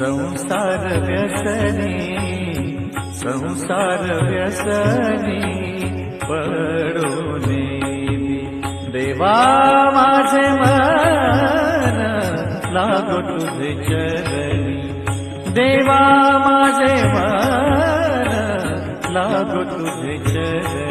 संसार व्यसनी संसार व्यसनी पडोने देवा माझे मन लागो तुझे चरणी. देवा माझे मन लागो तुझे चरणी.